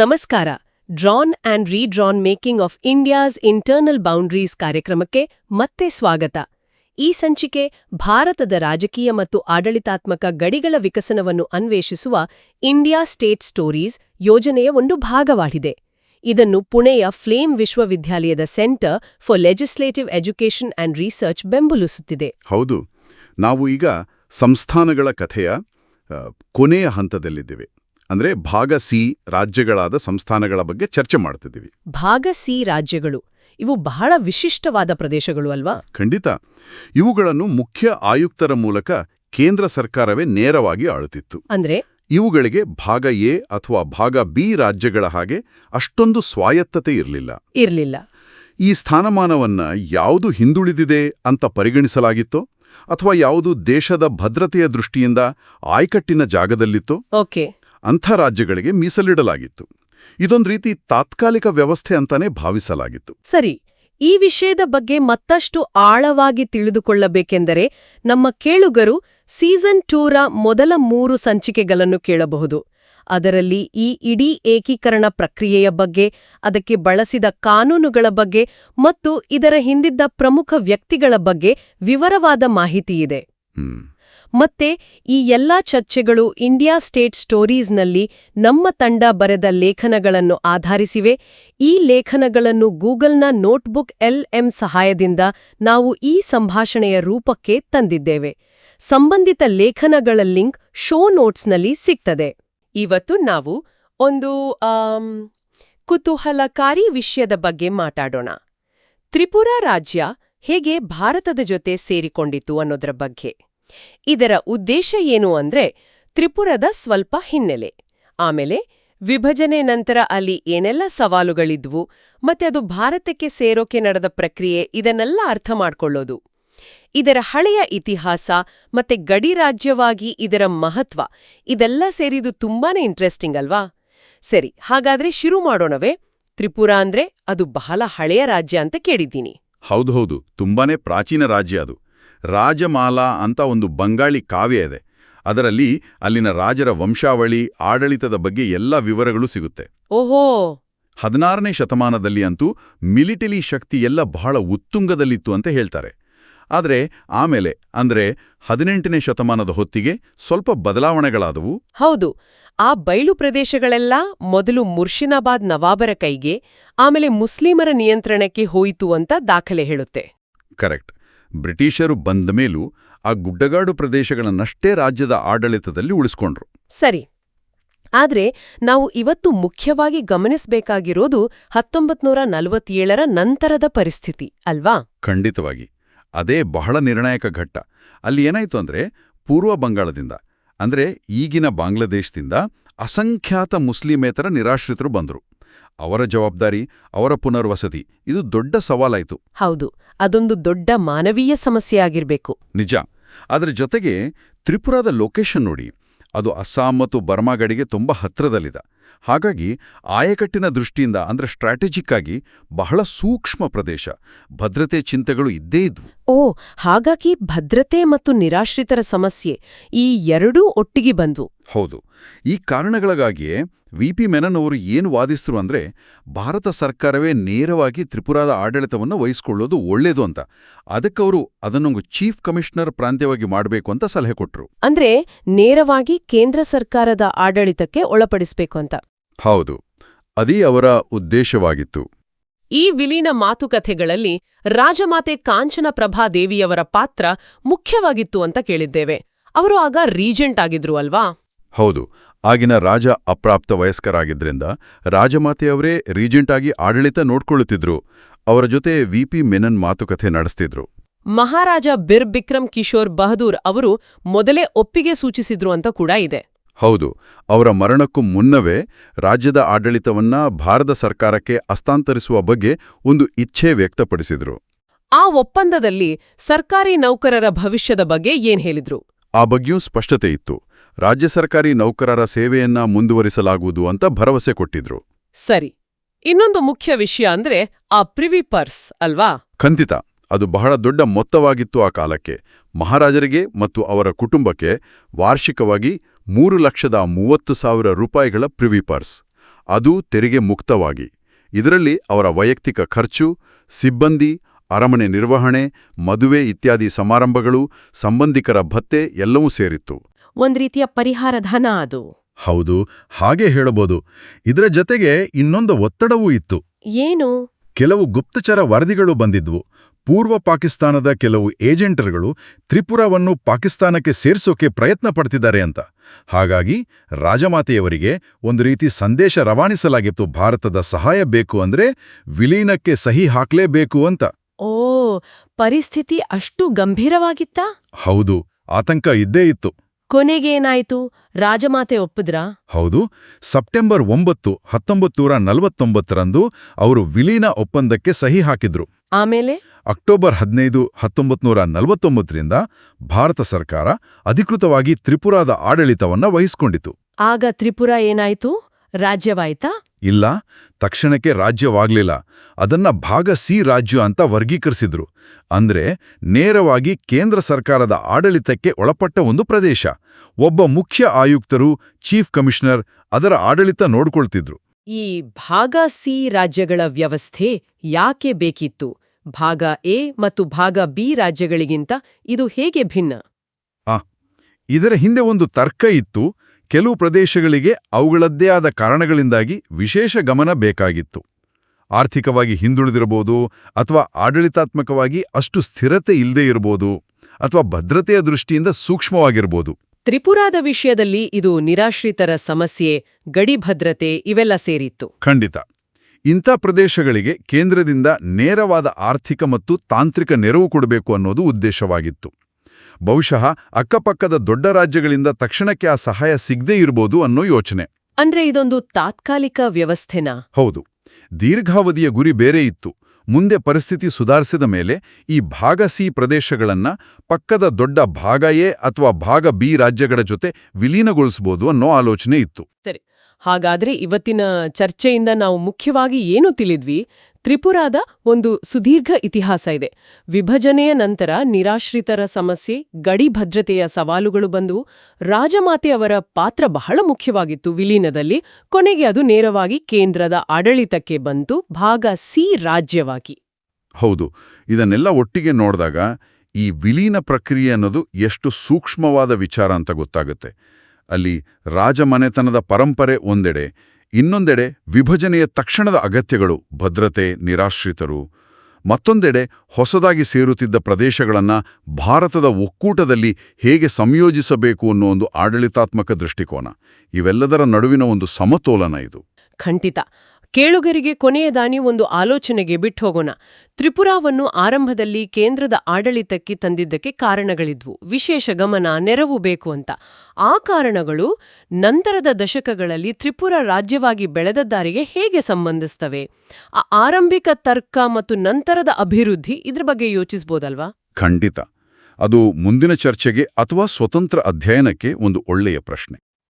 ನಮಸ್ಕಾರ. Drawn and redrawn making of India's internal boundaries ಕಾರ್ಯಕ್ರಮಕ್ಕೆ ಮತ್ತೆ ಸ್ವಾಗತ. ಈ ಸಂಚಿಕೆ ಭಾರತದ ರಾಜಕೀಯ ಮತ್ತು ಆಡಳಿತಾತ್ಮಕ ಗಡಿಗಳ ವಿಕಸನವನ್ನು ಅನ್ವೇಷಿಸುವ ಇಂಡಿಯಾ ಸ್ಟೇಟ್ ಸ್ಟೋರೀಸ್ ಯೋಜನೆಯ ಒಂದು ಭಾಗವಾಗಿದೆ. ಇದನ್ನು ಪುಣೆಯ ಫ್ಲೇಮ್ ವಿಶ್ವವಿದ್ಯಾಲಯದ centre for legislative education and research ಬೆಂಬಲಿಸುತ್ತಿದೆ. ಹೌದು. ನಾವು ಈಗ ಸಂಸ್ಥಾನಗಳ ಕಥೆಯ ಕೊನೆಯ ಹಂತದಲ್ಲಿದ್ದೇವೆ. ಅಂದ್ರೆ ಭಾಗ ಸಿ ರಾಜ್ಯಗಳಾದ ಸಂಸ್ಥಾನಗಳ ಬಗ್ಗೆ ಚರ್ಚೆ ಮಾಡ್ತಿದ್ದೀವಿ. ಭಾಗ ಸಿ ರಾಜ್ಯಗಳು ಇವು ಬಹಳ ವಿಶಿಷ್ಟವಾದ ಪ್ರದೇಶಗಳು ಅಲ್ವಾ? ಖಂಡಿತ. ಇವುಗಳನ್ನು ಮುಖ್ಯ ಆಯುಕ್ತರ ಮೂಲಕ ಕೇಂದ್ರ ಸರ್ಕಾರವೇ ನೇರವಾಗಿ ಆಳುತ್ತಿತ್ತು. ಅಂದ್ರೆ? ಇವುಗಳಿಗೆ ಭಾಗ ಎ ಅಥವಾ ಭಾಗ ಬಿ ರಾಜ್ಯಗಳ ಹಾಗೆ ಅಷ್ಟೊಂದು ಸ್ವಾಯತ್ತತೆ ಇರಲಿಲ್ಲ. ಇರಲಿಲ್ಲ. ಈ ಸ್ಥಾನಮಾನವನ್ನ ಯಾವುದು ಹಿಂದುಳಿದಿದೆ ಅಂತ ಪರಿಗಣಿಸಲಾಗಿತ್ತೋ ಅಥವಾ ಯಾವುದು ದೇಶದ ಭದ್ರತೆಯ ದೃಷ್ಟಿಯಿಂದ ಆಯ್ಕಟ್ಟಿನ ಜಾಗದಲ್ಲಿತ್ತೋ ಓಕೆ. ಅಂಥ ರಾಜ್ಯಗಳಿಗೆ ಮೀಸಲಿಡಲಾಗಿತ್ತು. ಇದೊಂದು ರೀತಿ ತಾತ್ಕಾಲಿಕ ವ್ಯವಸ್ಥೆ ಅಂತಾನೆ ಭಾವಿಸಲಾಗಿತ್ತು. ಸರಿ ಈ ವಿಷಯದ ಬಗ್ಗೆ ಮತ್ತಷ್ಟು ಆಳವಾಗಿ ತಿಳಿದುಕೊಳ್ಳಬೇಕೆಂದರೆ ನಮ್ಮ ಕೇಳುಗರು ಸೀಸನ್ ಟೂರ ಮೊದಲ ಮೂರು ಸಂಚಿಕೆಗಳನ್ನು ಕೇಳಬಹುದು. ಅದರಲ್ಲಿ ಈ ಇಡೀ ಏಕೀಕರಣ ಪ್ರಕ್ರಿಯೆಯ ಬಗ್ಗೆ ಅದಕ್ಕೆ ಬಳಸಿದ ಕಾನೂನುಗಳ ಬಗ್ಗೆ ಮತ್ತು ಇದರ ಹಿಂದಿದ್ದ ಪ್ರಮುಖ ವ್ಯಕ್ತಿಗಳ ಬಗ್ಗೆ ವಿವರವಾದ ಮಾಹಿತಿಯಿದೆ. ಹ್ಮ್. ಮತ್ತೆ ಈ ಎಲ್ಲಾ ಚರ್ಚೆಗಳು ಇಂಡಿಯಾ ಸ್ಟೇಟ್ ಸ್ಟೋರೀಸ್ನಲ್ಲಿ ನಮ್ಮ ತಂಡ ಬರೆದ ಲೇಖನಗಳನ್ನು ಆಧರಿಸಿವೆ. ಈ ಲೇಖನಗಳನ್ನು ಗೂಗಲ್ನ ನೋಟ್ಬುಕ್ ಎಲ್ ಎಂ ಸಹಾಯದಿಂದ ನಾವು ಈ ಸಂಭಾಷಣೆಯ ರೂಪಕ್ಕೆ ತಂದಿದ್ದೇವೆ. ಸಂಬಂಧಿತ ಲೇಖನಗಳ ಲಿಂಕ್ ಶೋ ನೋಟ್ಸ್ನಲ್ಲಿ ಸಿಗ್ತದೆ. ಇವತ್ತು ನಾವು ಒಂದು ಕುತೂಹಲಕಾರಿ ವಿಷಯದ ಬಗ್ಗೆ ಮಾತಾಡೋಣ. ತ್ರಿಪುರಾ ರಾಜ್ಯ ಹೇಗೆ ಭಾರತದ ಜೊತೆ ಸೇರಿಕೊಂಡಿತು ಅನ್ನೋದ್ರ ಬಗ್ಗೆ. ಇದರ ಉದ್ದೇಶ ಏನು ಅಂದ್ರೆ ತ್ರಿಪುರದ ಸ್ವಲ್ಪ ಹಿನ್ನೆಲೆ. ಆಮೇಲೆ ವಿಭಜನೆ ನಂತರ ಅಲ್ಲಿ ಏನೆಲ್ಲ ಸವಾಲುಗಳಿದ್ವು ಮತ್ತೆ ಅದು ಭಾರತಕ್ಕೆ ಸೇರೋಕೆ ನಡೆದ ಪ್ರಕ್ರಿಯೆ ಇದನ್ನೆಲ್ಲ ಅರ್ಥ ಮಾಡ್ಕೊಳ್ಳೋದು. ಇದರ ಹಳೆಯ ಇತಿಹಾಸ ಮತ್ತೆ ಗಡಿ ರಾಜ್ಯವಾಗಿ ಇದರ ಮಹತ್ವ ಇದೆಲ್ಲ ಸೇರಿದು ತುಂಬಾನೇ ಇಂಟ್ರೆಸ್ಟಿಂಗ್ ಅಲ್ವಾ? ಸರಿ, ಹಾಗಾದ್ರೆ ಶುರು ಮಾಡೋಣವೇ. ತ್ರಿಪುರ ಅಂದ್ರೆ ಅದು ಬಹಳ ಹಳೆಯ ರಾಜ್ಯ ಅಂತ ಕೇಳಿದ್ದೀನಿ. ಹೌದು ಹೌದು, ತುಂಬಾನೇ ಪ್ರಾಚೀನ ರಾಜ್ಯ ಅದು. ರಾಜಮಾಲಾ ಅಂತ ಒಂದು ಬಂಗಾಳಿ ಕಾವ್ಯ ಇದೆ. ಅದರಲ್ಲಿ ಅಲ್ಲಿನ ರಾಜರ ವಂಶಾವಳಿ ಆಡಳಿತದ ಬಗ್ಗೆ ಎಲ್ಲ ವಿವರಗಳು ಸಿಗುತ್ತೆ. ಓಹೋ! ಹದಿನಾರನೇ ಶತಮಾನದಲ್ಲಿ ಅಂತೂ ಮಿಲಿಟರಿ ಶಕ್ತಿ ಎಲ್ಲ ಬಹಳ ಉತ್ತುಂಗದಲ್ಲಿತ್ತು ಅಂತ ಹೇಳ್ತಾರೆ. ಆದರೆ ಆಮೇಲೆ ಅಂದ್ರೆ ಹದಿನೆಂಟನೇ ಶತಮಾನದ ಹೊತ್ತಿಗೆ ಸ್ವಲ್ಪ ಬದಲಾವಣೆಗಳಾದವು. ಹೌದು. ಆ ಬಯಲು ಪ್ರದೇಶಗಳೆಲ್ಲ ಮೊದಲು ಮುರ್ಷಿನಾಬಾದ್ ನವಾಬರ ಕೈಗೆ ಆಮೇಲೆ ಮುಸ್ಲಿಮರ ನಿಯಂತ್ರಣಕ್ಕೆ ಹೋಯಿತು ಅಂತ ದಾಖಲೆ ಹೇಳುತ್ತೆ. ಕರೆಕ್ಟ್. ಬ್ರಿಟಿಷರು ಬಂದ ಮೇಲೂ ಆ ಗುಡ್ಡಗಾಡು ಪ್ರದೇಶಗಳನ್ನಷ್ಟೇ ರಾಜ್ಯದ ಆಡಳಿತದಲ್ಲಿ ಉಳಿಸ್ಕೊಂಡ್ರು. ಸರಿ. ಆದರೆ ನಾವು ಇವತ್ತು ಮುಖ್ಯವಾಗಿ ಗಮನಿಸಬೇಕಾಗಿರೋದು ಹತ್ತೊಂಬತ್ನೂರ ನಲವತ್ತೇಳರ ನಂತರದ ಪರಿಸ್ಥಿತಿ ಅಲ್ವಾ? ಖಂಡಿತವಾಗಿ. ಅದೇ ಬಹಳ ನಿರ್ಣಾಯಕ ಘಟ್ಟ. ಅಲ್ಲಿ ಏನಾಯ್ತು ಅಂದ್ರೆ ಪೂರ್ವ ಬಂಗಾಳದಿಂದ ಅಂದ್ರೆ ಈಗಿನ ಬಾಂಗ್ಲಾದೇಶದಿಂದ ಅಸಂಖ್ಯಾತ ಮುಸ್ಲಿಮೇತರ ನಿರಾಶ್ರಿತರು ಬಂದರು. ಅವರ ಜವಾಬ್ದಾರಿ ಅವರ ಪುನರ್ವಸತಿ. ಇದು ದೊಡ್ಡ ಸವಾಲಾಯಿತು. ಹೌದು. ಅದೊಂದು ದೊಡ್ಡ ಮಾನವೀಯ ಸಮಸ್ಯೆ ಆಗಿರಬೇಕು. ನಿಜ. ಅದರ ಜೊತೆಗೆ ತ್ರಿಪುರಾದ ಲೊಕೇಶನ್ ನೋಡಿ. ಅದು ಅಸ್ಸಾಂ ಮತ್ತು ಬರ್ಮಾ ಗಡಿಗೆ ತುಂಬ ಹತ್ತಿರದಲ್ಲಿದೆ. ಹಾಗಾಗಿ ಆಯಕಟ್ಟಿನ ದೃಷ್ಟಿಯಿಂದ ಅಂದ್ರೆ ಸ್ಟ್ರಾಟಜಿಕ್ ಆಗಿ ಬಹಳ ಸೂಕ್ಷ್ಮ ಪ್ರದೇಶ. ಭದ್ರತೆ ಚಿಂತೆಗಳು ಇದ್ದೇ ಇದ್ವು. ಓ ಹಾಗಾಗಿ ಭದ್ರತೆ ಮತ್ತು ನಿರಾಶ್ರಿತರ ಸಮಸ್ಯೆ ಈ ಎರಡೂ ಒಟ್ಟಿಗೆ ಬಂದ್ವು. ಹೌದು. ಈ ಕಾರಣಗಳಿಗಾಗಿಯೇ ವಿ ಪಿ ಮೆನನ್ ಅವರು ಏನು ವಾದಿಸಿದ್ರು ಅಂದ್ರೆ ಭಾರತ ಸರ್ಕಾರವೇ ನೇರವಾಗಿ ತ್ರಿಪುರಾದ ಆಡಳಿತವನ್ನು ವಹಿಸ್ಕೊಳ್ಳೋದು ಒಳ್ಳೇದು ಅಂತ. ಅದಕ್ಕವರು ಅದನ್ನೊಂದು ಚೀಫ್ ಕಮಿಷನರ್ ಪ್ರಾಂತ್ಯವಾಗಿ ಮಾಡಬೇಕು ಅಂತ ಸಲಹೆ ಕೊಟ್ರು. ಅಂದ್ರೆ ನೇರವಾಗಿ ಕೇಂದ್ರ ಸರ್ಕಾರದ ಆಡಳಿತಕ್ಕೆ ಒಳಪಡಿಸಬೇಕು ಅಂತ. ಹೌದು. ಅದೇ ಅವರ ಉದ್ದೇಶವಾಗಿತ್ತು. ಈ ವಿಲೀನ ಮಾತುಕತೆಗಳಲ್ಲಿ ರಾಜಮಾತೆ ಕಾಂಚನ ಪ್ರಭಾದೇವಿಯವರ ಪಾತ್ರ ಮುಖ್ಯವಾಗಿತ್ತು ಅಂತ ಕೇಳಿದ್ದೇವೆ. ಅವರು ಆಗ ರೀಜೆಂಟ್ ಆಗಿದ್ರು ಅಲ್ವಾ? ಹೌದು ಆಗಿನ ರಾಜ ಅಪ್ರಾಪ್ತ ವಯಸ್ಕರಾಗಿದ್ದರಿಂದ ರಾಜಮಾತೆಯವರೇ ರೀಜೆಂಟ್ ಆಗಿ ಆಡಳಿತ ನೋಡ್ಕೊಳ್ಳುತ್ತಿದ್ರು. ಅವರ ಜೊತೆ ವಿ ಪಿ ಮೆನನ್ ಮಾತುಕತೆ ನಡೆಸ್ತಿದ್ರು. ಮಹಾರಾಜ ಬಿರ್ ಬಿಕ್ರಮ್ ಕಿಶೋರ್ ಬಹದೂರ್ ಅವರು ಮೊದಲೇ ಒಪ್ಪಿಗೆ ಸೂಚಿಸಿದ್ರು ಅಂತ ಕೂಡ ಇದೆ. ಹೌದು ಅವರ ಮರಣಕ್ಕೂ ಮುನ್ನವೇ ರಾಜ್ಯದ ಆಡಳಿತವನ್ನ ಭಾರತ ಸರ್ಕಾರಕ್ಕೆ ಹಸ್ತಾಂತರಿಸುವ ಬಗ್ಗೆ ಒಂದು ಇಚ್ಛೆ ವ್ಯಕ್ತಪಡಿಸಿದ್ರು. ಆ ಒಪ್ಪಂದದಲ್ಲಿ ಸರ್ಕಾರಿ ನೌಕರರ ಭವಿಷ್ಯದ ಬಗ್ಗೆ ಏನ್ ಹೇಳಿದ್ರು? ಆ ಬಗ್ಗೆಯೂ ಸ್ಪಷ್ಟತೆ ಇತ್ತು. ರಾಜ್ಯ ಸರ್ಕಾರಿ ನೌಕರರ ಸೇವೆಯನ್ನ ಮುಂದುವರಿಸಲಾಗುವುದು ಅಂತ ಭರವಸೆ ಕೊಟ್ಟಿದ್ರು. ಸರಿ. ಇನ್ನೊಂದು ಮುಖ್ಯ ವಿಷಯ ಅಂದ್ರೆ ಆ ಪ್ರಿವಿ ಪರ್ಸ್ ಅಲ್ವಾ? ಖಂಡಿತ. ಅದು ಬಹಳ ದೊಡ್ಡ ಮೊತ್ತವಾಗಿತ್ತು ಆ ಕಾಲಕ್ಕೆ. ಮಹಾರಾಜರಿಗೆ ಮತ್ತು ಅವರ ಕುಟುಂಬಕ್ಕೆ ವಾರ್ಷಿಕವಾಗಿ ಮೂರು ಲಕ್ಷದ ಮೂವತ್ತು ಸಾವಿರ ರೂಪಾಯಿಗಳ ಪ್ರಿವಿ ಪರ್ಸ್. ಅದು ತೆರಿಗೆ ಮುಕ್ತವಾಗಿ. ಇದರಲ್ಲಿ ಅವರ ವೈಯಕ್ತಿಕ ಖರ್ಚು ಸಿಬ್ಬಂದಿ ಅರಮನೆ ನಿರ್ವಹಣೆ ಮದುವೆ ಇತ್ಯಾದಿ ಸಮಾರಂಭಗಳು ಸಂಬಂಧಿಕರ ಭತ್ತೆ ಎಲ್ಲವೂ ಸೇರಿತ್ತು. ಒಂದ್ ರೀತಿಯ ಪರಿಹಾರ ಧನ ಅದು. ಹೌದು ಹಾಗೆ ಹೇಳಬಹುದು. ಇದರ ಜತೆಗೆ ಇನ್ನೊಂದು ಒತ್ತಡವೂ ಇತ್ತು. ಏನು? ಕೆಲವು ಗುಪ್ತಚರ ವರದಿಗಳು ಬಂದಿದ್ವು. ಪೂರ್ವ ಪಾಕಿಸ್ತಾನದ ಕೆಲವು ಏಜೆಂಟರುಗಳು ತ್ರಿಪುರವನ್ನು ಪಾಕಿಸ್ತಾನಕ್ಕೆ ಸೇರಿಸೋಕೆ ಪ್ರಯತ್ನ ಪಡ್ತಿದ್ದಾರೆ ಅಂತ. ಹಾಗಾಗಿ ರಾಜಮಾತೆಯವರಿಗೆ ಒಂದು ರೀತಿ ಸಂದೇಶ ರವಾನಿಸಲಾಗಿತ್ತು. ಭಾರತದ ಸಹಾಯ ಬೇಕು ಅಂದ್ರೆ ವಿಲೀನಕ್ಕೆ ಸಹಿ ಹಾಕ್ಲೇಬೇಕು ಅಂತ. ಓ ಪರಿಸ್ಥಿತಿ ಅಷ್ಟು ಗಂಭೀರವಾಗಿತ್ತಾ? ಹೌದು ಆತಂಕ ಇದ್ದೇ ಇತ್ತು. ಕೊನೆಗೇನಾಯ್ತು? ರಾಜಮಾತೆ ಒಪ್ಪಿದ್ರಾ? ಹೌದು. ಸೆಪ್ಟೆಂಬರ್ ಒಂಬತ್ತು ಹತ್ತೊಂಬತ್ತೂರ ನಲವತ್ತೊಂಬತ್ತರಂದು ಅವರು ವಿಲೀನ ಒಪ್ಪಂದಕ್ಕೆ ಸಹಿ ಹಾಕಿದ್ರು. ಆಮೇಲೆ? ಅಕ್ಟೋಬರ್ ಹದಿನೈದು ಹತ್ತೊಂಬತ್ನೂರ ನಲವತ್ತೊಂಬತ್ತರಿಂದ ಭಾರತ ಸರ್ಕಾರ ಅಧಿಕೃತವಾಗಿ ತ್ರಿಪುರಾದ ಆಡಳಿತವನ್ನ ವಹಿಸಿಕೊಂಡಿತು. ಆಗ ತ್ರಿಪುರ ಏನಾಯ್ತು? ರಾಜ್ಯವಾಯ್ತಾ? ಇಲ್ಲ ತಕ್ಷಣಕ್ಕೆ ರಾಜ್ಯವಾಗ್ಲಿಲ್ಲ. ಅದನ್ನ ಭಾಗ ಸಿ ರಾಜ್ಯ ಅಂತ ವರ್ಗೀಕರಿಸಿದ್ರು. ಅಂದ್ರೆ ನೇರವಾಗಿ ಕೇಂದ್ರ ಸರ್ಕಾರದ ಆಡಳಿತಕ್ಕೆ ಒಳಪಟ್ಟ ಒಂದು ಪ್ರದೇಶ. ಒಬ್ಬ ಮುಖ್ಯ ಆಯುಕ್ತರು ಚೀಫ್ ಕಮಿಷನರ್ ಅದರ ಆಡಳಿತ ನೋಡ್ಕೊಳ್ತಿದ್ರು. ಈ ಭಾಗ ಸಿ ರಾಜ್ಯಗಳ ವ್ಯವಸ್ಥೆ ಯಾಕೆ ಬೇಕಿತ್ತು? ಭಾಗ ಎ ಮತ್ತು ಭಾಗ ಬಿ ರಾಜ್ಯಗಳಿಗಿಂತ ಇದು ಹೇಗೆ ಭಿನ್ನ? ಆ ಇದರ ಹಿಂದೆ ಒಂದು ತರ್ಕ ಇತ್ತು. ಕೆಲವು ಪ್ರದೇಶಗಳಿಗೆ ಅವುಗಳದ್ದೇ ಆದ ಕಾರಣಗಳಿಂದಾಗಿ ವಿಶೇಷ ಗಮನ ಬೇಕಾಗಿತ್ತು. ಆರ್ಥಿಕವಾಗಿ ಹಿಂದುಳಿದಿರಬಹುದು ಅಥವಾ ಆಡಳಿತಾತ್ಮಕವಾಗಿ ಅಷ್ಟು ಸ್ಥಿರತೆ ಇಲ್ಲದೇ ಇರಬಹುದು ಅಥವಾ ಭದ್ರತೆಯ ದೃಷ್ಟಿಯಿಂದ ಸೂಕ್ಷ್ಮವಾಗಿರ್ಬೋದು ತ್ರಿಪುರಾದ ವಿಷಯದಲ್ಲಿ ಇದು ನಿರಾಶ್ರಿತರ ಸಮಸ್ಯೆ ಗಡಿ ಭದ್ರತೆ ಇವೆಲ್ಲ ಸೇರಿತ್ತು. ಖಂಡಿತ. ಇಂಥ ಪ್ರದೇಶಗಳಿಗೆ ಕೇಂದ್ರದಿಂದ ನೇರವಾದ ಆರ್ಥಿಕ ಮತ್ತು ತಾಂತ್ರಿಕ ನೆರವು ಕೊಡಬೇಕು ಅನ್ನೋದು ಉದ್ದೇಶವಾಗಿತ್ತು. ಬಹುಶಃ ಅಕ್ಕಪಕ್ಕದ ದೊಡ್ಡ ರಾಜ್ಯಗಳಿಂದ ತಕ್ಷಣಕ್ಕೆ ಆ ಸಹಾಯ ಸಿಗದೇ ಇರಬಹುದು ಅನ್ನೋ ಯೋಚನೆ. ಅಂದ್ರೆ ಇದೊಂದು ತಾತ್ಕಾಲಿಕ ವ್ಯವಸ್ಥೆನಾ? ಹೌದು. ದೀರ್ಘಾವಧಿಯ ಗುರಿ ಬೇರೆ ಇತ್ತು. ಮುಂದೆ ಪರಿಸ್ಥಿತಿ ಸುಧಾರಿಸಿದ ಮೇಲೆ ಈ ಭಾಗ ಸಿ ಪ್ರದೇಶಗಳನ್ನ ಪಕ್ಕದ ದೊಡ್ಡ ಭಾಗ ಎ ಅಥವಾ ಭಾಗ ಬಿ ರಾಜ್ಯಗಳ ಜೊತೆ ವಿಲೀನಗೊಳಿಸಬಹುದು ಅನ್ನೋ ಆಲೋಚನೆ ಇತ್ತು. ಸರಿ. ಹಾಗಾದ್ರೆ ಇವತ್ತಿನ ಚರ್ಚೆಯಿಂದ ನಾವು ಮುಖ್ಯವಾಗಿ ಏನು ತಿಳಿದ್ವಿ? ತ್ರಿಪುರಾದ ಒಂದು ಸುದೀರ್ಘ ಇತಿಹಾಸ ಇದೆ. ವಿಭಜನೆಯ ನಂತರ ನಿರಾಶ್ರಿತರ ಸಮಸ್ಯೆ, ಗಡಿ ಭದ್ರತೆಯ ಸವಾಲುಗಳು ಬಂದವು ರಾಜಮಾತೆ ಅವರ ಪಾತ್ರ ಬಹಳ ಮುಖ್ಯವಾಗಿತ್ತು. ವಿಲೀನದಲ್ಲಿ ಕೊನೆಗೆ ಅದು ನೇರವಾಗಿ ಕೇಂದ್ರದ ಆಡಳಿತಕ್ಕೆ ಬಂತು, ಭಾಗ ಸಿ ರಾಜ್ಯವಾಗಿ. ಹೌದು, ಇದನ್ನೆಲ್ಲ ಒಟ್ಟಿಗೆ ನೋಡಿದಾಗ ಈ ವಿಲೀನ ಪ್ರಕ್ರಿಯೆ ಅನ್ನೋದು ಎಷ್ಟು ಸೂಕ್ಷ್ಮವಾದ ವಿಚಾರ ಅಂತ ಗೊತ್ತಾಗುತ್ತೆ. ಅಲ್ಲಿ ರಾಜಮನೆತನದ ಪರಂಪರೆ ಒಂದೆಡೆ ಇನ್ನೊಂದೆಡೆ ವಿಭಜನೆಯ ತಕ್ಷಣದ ಅಗತ್ಯಗಳು ಭದ್ರತೆ, ನಿರಾಶ್ರಿತರು. ಮತ್ತೊಂದೆಡೆ ಹೊಸದಾಗಿ ಸೇರುತ್ತಿದ್ದ ಪ್ರದೇಶಗಳನ್ನು ಭಾರತದ ಒಕ್ಕೂಟದಲ್ಲಿ ಹೇಗೆ ಸಂಯೋಜಿಸಬೇಕು ಅನ್ನೋ ಒಂದು ಆಡಳಿತಾತ್ಮಕ ದೃಷ್ಟಿಕೋನ. ಇವೆಲ್ಲದರ ನಡುವಿನ ಒಂದು ಸಮತೋಲನ ಇದು. ಖಂಡಿತ. ಕೇಳುಗರಿಗೆ ಕೊನೆಯದಾನಿ ಒಂದು ಆಲೋಚನೆಗೆ ಬಿಟ್ಟು ಹೋಗೋಣ ತ್ರಿಪುರಾವನ್ನು ಆರಂಭದಲ್ಲಿ ಕೇಂದ್ರದ ಆಡಳಿತಕ್ಕೆ ತಂದಿದ್ದಕ್ಕೆ ಕಾರಣಗಳಿದ್ವು. ವಿಶೇಷ ಗಮನ, ನೆರವು ಬೇಕು ಅಂತ. ಆ ಕಾರಣಗಳು ನಂತರದ ದಶಕಗಳಲ್ಲಿ ತ್ರಿಪುರ ರಾಜ್ಯವಾಗಿ ಬೆಳೆದ ದಾರಿಗೆ ಹೇಗೆ ಸಂಬಂಧಿಸ್ತವೆ? ಆ ಆರಂಭಿಕ ತರ್ಕ ಮತ್ತು ನಂತರದ ಅಭಿವೃದ್ಧಿ ಇದ್ರ ಬಗ್ಗೆ ಯೋಚಿಸ್ಬೋದಲ್ವಾ? ಖಂಡಿತ. ಅದು ಮುಂದಿನ ಚರ್ಚೆಗೆ ಅಥವಾ ಸ್ವತಂತ್ರ ಅಧ್ಯಯನಕ್ಕೆ ಒಂದು ಒಳ್ಳೆಯ ಪ್ರಶ್ನೆ.